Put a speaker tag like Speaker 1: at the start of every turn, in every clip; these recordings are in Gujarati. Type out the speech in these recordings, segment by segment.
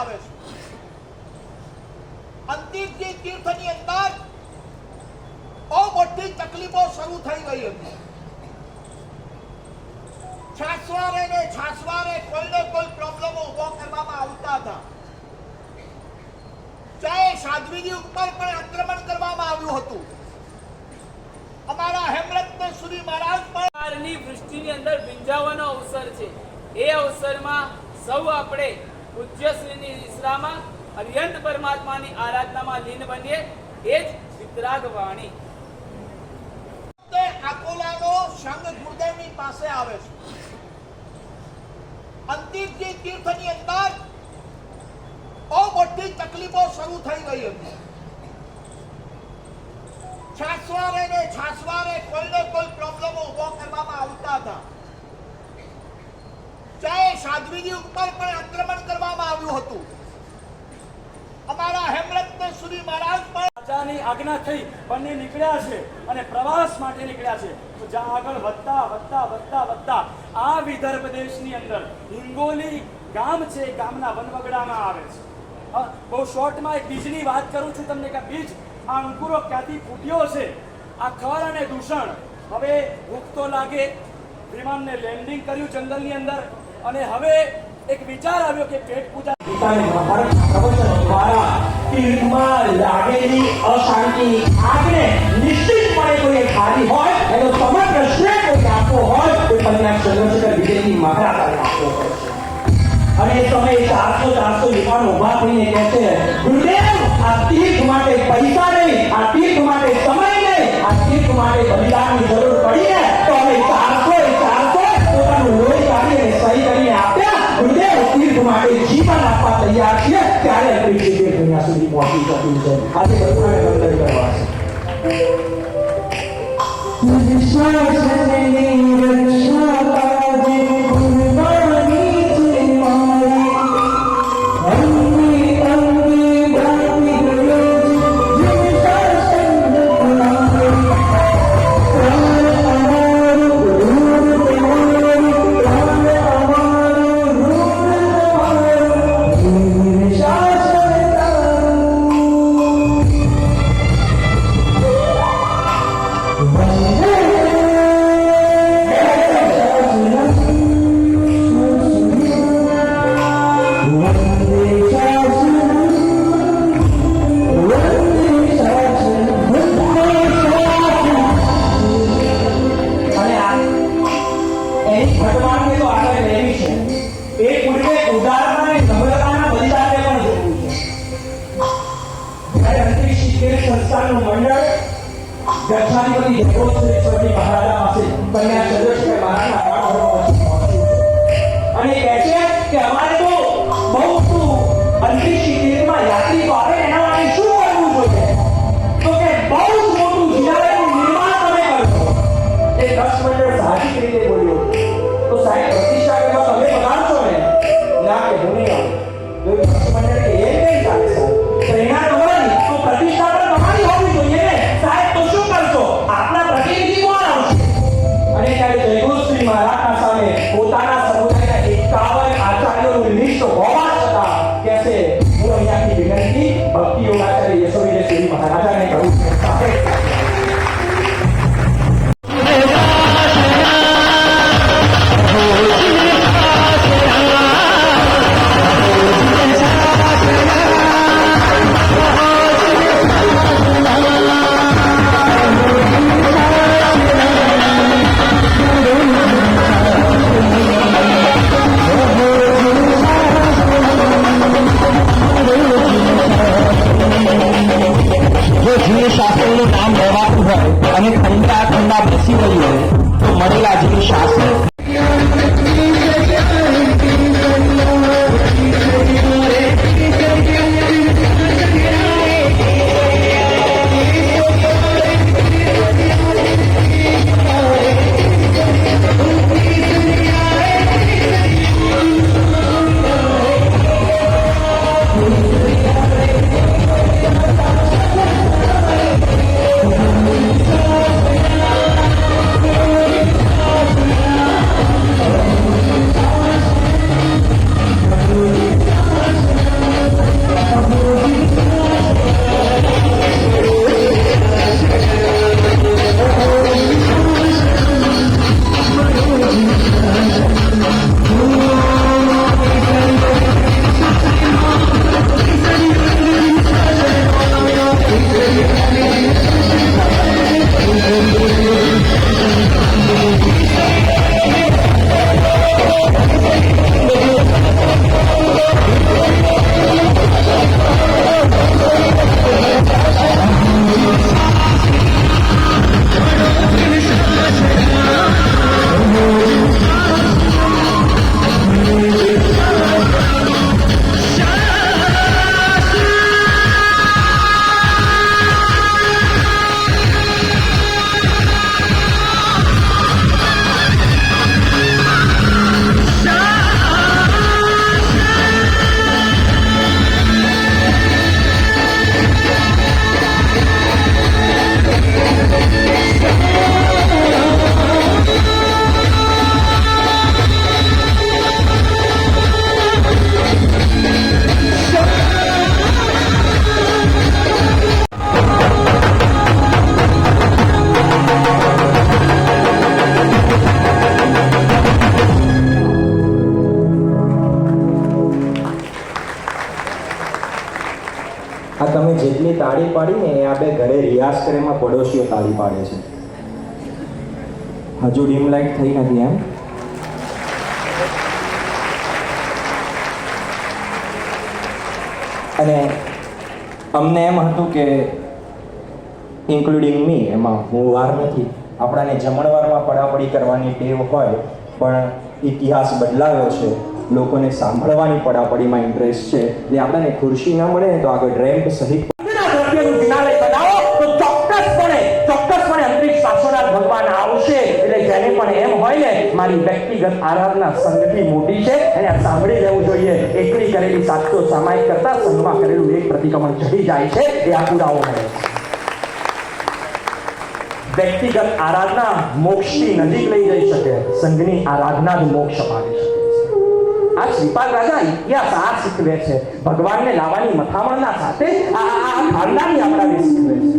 Speaker 1: આવે છે. અંતિમજી તીર્થની અંદર બહુ મોટી તકલીફો શરૂ થઈ ગઈ હતી. છાસવારે ને છાસવારે કોઈને કોઈ પ્રોબ્લેમો ઊભો કરવામાં આવતા હતા. ચાહે સાધ્વીજી ઉપર પણ આક્રમણ કરવામાં આવ્યું હતું. અમારા હેમરત્નેશ્વરી મહારાજ પણ
Speaker 2: વૃષ્ટિની અંદર ભીંજાવાનો અવસર છે. એ અવસરમાં સૌ આપણે પૂજ્યશ્રીની ઈશ્રામાં અર્યંત પરમાત્માની આરાધનામાં લીન બનીએ એ જ વિતરાગ વાણી
Speaker 1: આકોલાનો સંગ ગુરુદેવની પાસે આવે છે. અંતિમજી તીર્થની અંદર બહુ મોટી તકલીફો શરૂ થઈ ગઈ હતી. છાસવારે ને છાસવારે કોઈને કોઈ પ્રોબ્લેમો ઊભો કરવામાં આવતા હતા. ચાહે સાધ્વીજી ઉપર પણ આક્રમણ કરવામાં આવ્યું હતું. અમારા હેમરતનેશ્વરી મહારાજ પણ
Speaker 3: રાજાની આજ્ઞા થઈ બંને નીકળ્યા છે અને પ્રવાસ માટે નીકળ્યા છે. તો જ્યાં આગળ વધતા વધતા વધતા વધતા આ વિદર્ભ દેશની અંદર હિંગોલી ગામ છે ગામના વનવગડામાં આવે છે. બહુ શોર્ટમાં એક બીજની વાત કરું છું તમને કે બીજ આ અંકુરો ક્યાંથી ફૂટ્યો છે? આ ખર અને દૂષણ. હવે ભૂખ તો લાગે. વિમાનને લેન્ડિંગ કર્યું જંગલની અંદર. અને હવે એક વિચાર આવ્યો કે પેટ પૂજા
Speaker 4: અને તમે ચારસો ચારસો યુવાન ઊભા થઈને કહે માટે પૈસા નહીં, આ તીર્થ માટે સમય નહીં, આ તીર્થ માટે બલિદાનની ગુરુદેવ તીર્થ માટે જીવન આપવા તૈયાર છીએ ત્યારે આપણી જીવન દુનિયા સુધી પહોંચી શક્યું છે આજે બધાને વંદન કરવા છે અને જગોત્સવેશ્વરની મહારાજા પાસે કન્યા ચંદ્રશેખર
Speaker 5: કરે એમાં પડોશીઓ તાળી પાડે છે. હજુ ડીમ લાઇટ થઈ નથી એમ. અને અમને એમ હતું કે ઇન્ક્લુડિંગ મી એમાં હું વાર નથી. આપણાને જમણવારમાં પડાપડી કરવાની ટેવ હોય, પણ ઇતિહાસ બદલાયો છે. લોકોને સાંભળવાની પડાપડીમાં ઇન્ટરેસ્ટ છે. એટલે આપણને ખુરશી ના મળે ને તો આગળ રેમ્પ સહિત
Speaker 4: વ્યક્તિગત આરાધના સંગથી મોટી છે અને સાંભળી લેવું જોઈએ. એકલી કરેલી સાતસો સામાયિક કરતા સંઘમાં કરેલું એક પ્રતિક્રમણ ચડી જાય છે. એ આ પુરાવો મળે વ્યક્તિગત આરાધના મોક્ષની નજીક લઈ જઈ શકે. સંઘની આરાધના જ મોક્ષ અપાવી છે. આ શ્રીપાદ રાજા ઇતિહાસ આ શીખવે છે. ભગવાનને લાવવાની મથામણના સાથે આ ખાનદાની આપણાને શીખવે છે.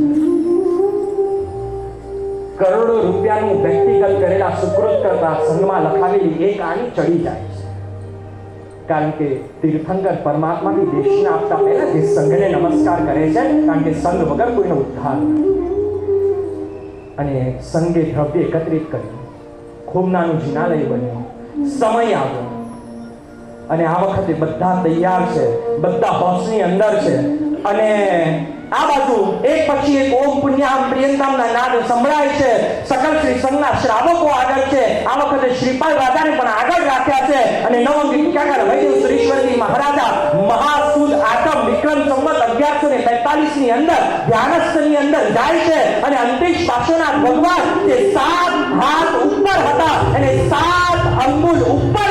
Speaker 4: કરોડો રૂપિયાનું વ્યક્તિગત કરેલા સુકૃત કરતા સંઘમાં લખાવેલી એક આણી ચડી જાય છે. કારણ કે તીર્થંકર પરમાત્માની દેશના આપતા પહેલા જે સંઘને નમસ્કાર કરે છે, કારણ કે સંઘ વગર કોઈનો ઉદ્ધાર અને સંઘે દ્રવ્ય એકત્રિત કર્યું. ખૂબ નાનું જિનાલય બન્યું. સમય આવ્યો. અને આ વખતે બધા તૈયાર છે. બધા હોશની અંદર છે. અને આ બાજુ એક પછી એક ઓમ પુણ્યામ પ્રિયંતામના નાદ સંભળાય છે. સકલ શ્રી સંઘના શ્રાવકો આગળ છે. આ વખતે શ્રીપાલ રાજાને પણ આગળ રાખ્યા છે. અને નવંગ ટીકાકાર વૈદ્ય શ્રીશ્વરજી મહારાજા મહાસુદ આતમ વિક્રમ સંવત અગિયારસો ને તેતાલીસની અંદર ધ્યાનસ્થની અંદર જાય છે. અને અંતરિક્ષ પાછળના ભગવાન તે સાત હાથ ઉપર હતા. અને સાત અંગુલ ઉપર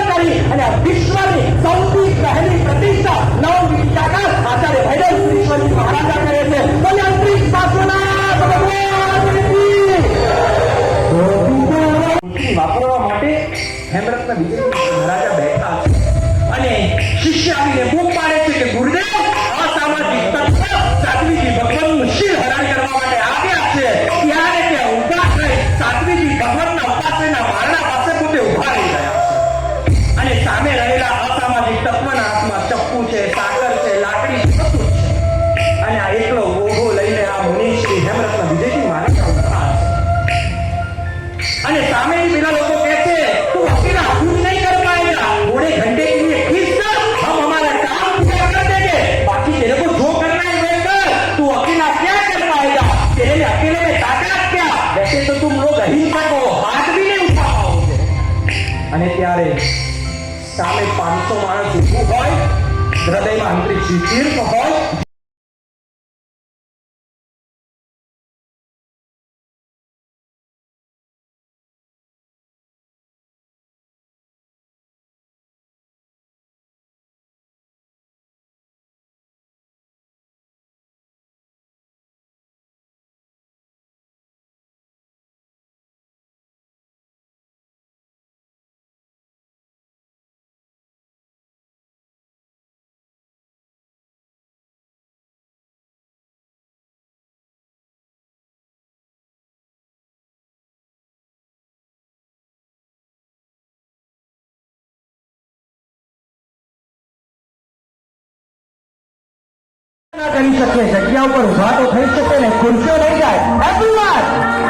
Speaker 4: છે લાકડી છે બધું જ છે અને આ એકલો ઓઘો લઈને આ મુનિ શ્રી હેમરત્ન વિજયજી મહારાજા ઊભા છે અને સામેની પેલા લોકો કહે છે તું અકેલા खुद नहीं कर पाएगा थोड़े घंटे के लिए खींच कर हम हमारा काम पूरा कर देंगे बाकी तेरे को जो करना है वह कर तू अकेला क्या कर पाएगा तेरे लिए अकेले में ताकत क्या वैसे तो तुम लोग अहिंसक हो हाथ भी नहीं उठा पाओगे અને ત્યારે સામે પાંચસો માણસ ઊભું હોય હૃદયમાં અંતરિક્ષ તીર્થ હોય કરી શકે જગ્યા ઉપર ઊભા તો થઈ શકે ને ખુરશીઓ લઈ જાય. એવરીવન